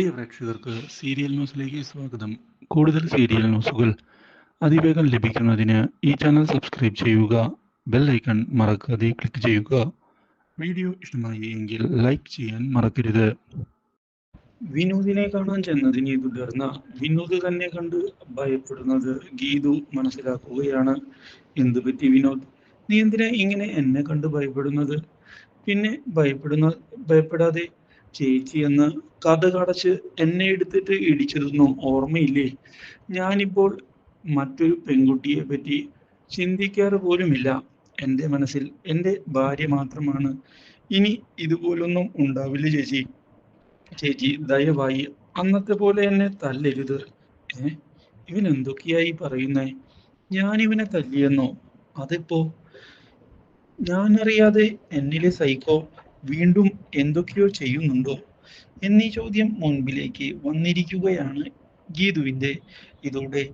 പ്രിയ പ്രേക്ഷകർക്ക് സീരിയൽ ന്യൂസിലേക്ക് സ്വാഗതം. കൂടുതൽ സീരിയൽ ന്യൂസുകൾ അതിവേഗം ലഭിക്കുന്നതിന് ഈ ചാനൽ സബ്സ്ക്രൈബ് ചെയ്യുക ബെൽ ഐക്കൺ മറക്കാതെ ക്ലിക്ക് ചെയ്യുക. വീഡിയോ ഇഷ്ടമായി എങ്കിൽ ലൈക്ക് ചെയ്യാൻ മറക്കരുത്. വിനോദിനെ കാണാൻ ചെന്നതിനെ തുടർന്ന് വിനോദ് തന്നെ കണ്ട് ഭയപ്പെടുന്നത് ഗീതു മനസ്സിലാക്കുകയാണ്. എന്തു പറ്റി വിനോദ്? നീ എന്തിനാ ഇങ്ങനെ എന്നെ കണ്ട് ഭയപ്പെടുന്നത്? പിന്നെ ഭയപ്പെടുന്ന ഭയപ്പെടാതെ ചേച്ചി എന്ന് കഥകടച്ച് എന്നെ എടുത്തിട്ട് ഇടിച്ചതൊന്നും ഓർമ്മയില്ലേ? ഞാനിപ്പോൾ മറ്റൊരു പെൺകുട്ടിയെ പറ്റി ചിന്തിക്കാറ് പോലുമില്ല. എന്റെ മനസ്സിൽ എന്റെ ഭാര്യ മാത്രമാണ്. ഇനി ഇതുപോലൊന്നും ഉണ്ടാവില്ല ചേച്ചി. ചേച്ചി ദയവായി അന്നത്തെ പോലെ എന്നെ തല്ലരുത്. ഏ? ഇവൻ എന്തൊക്കെയായി പറയുന്നേ? ഞാൻ ഇവനെ തല്ലിയെന്നോ? അതിപ്പോ? ഞാനറിയാതെ എന്നിലെ സൈക്കോ വീണ്ടും എന്തൊക്കെയോ ചെയ്യുന്നുണ്ടോ എന്നീ ചോദ്യം മുൻപിലേക്ക് വന്നിരിക്കുകയാണ് ഗീതുവിന്റെ. ഇതോടെ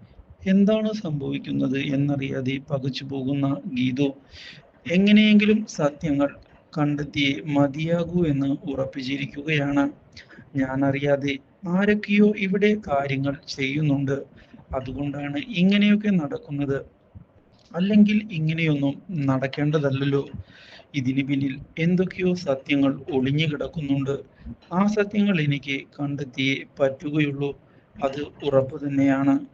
എന്താണ് സംഭവിക്കുന്നത് എന്നറിയാതെ പകച്ചു പോകുന്ന ഗീതു. എങ്ങനെയെങ്കിലും സത്യങ്ങൾ കണ്ടെത്തിയേ മതിയാകൂ എന്ന് ഉറപ്പിച്ചിരിക്കുകയാണ്. ഞാൻ അറിയാതെ ആരൊക്കെയോ ഇവിടെ കാര്യങ്ങൾ ചെയ്യുന്നുണ്ട്. അതുകൊണ്ടാണ് ഇങ്ങനെയൊക്കെ നടക്കുന്നത്. അല്ലെങ്കിൽ ഇങ്ങനെയൊന്നും നടക്കേണ്ടതല്ലല്ലോ. ഇതിന് പിന്നിൽ എന്തൊക്കെയോ സത്യങ്ങൾ ഒളിഞ്ഞു കിടക്കുന്നുണ്ട്. ആ സത്യങ്ങൾ എനിക്ക് കണ്ടെത്തിയേ പറ്റുകയുള്ളൂ. അത് ഉറപ്പ് തന്നെയാണ്.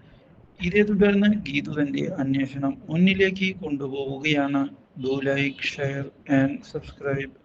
ഇതേ തുടർന്ന് ഗീതു തന്റെ അന്വേഷണം മുന്നിലേക്ക് കൊണ്ടുപോവുകയാണ്. Do like share and subscribe.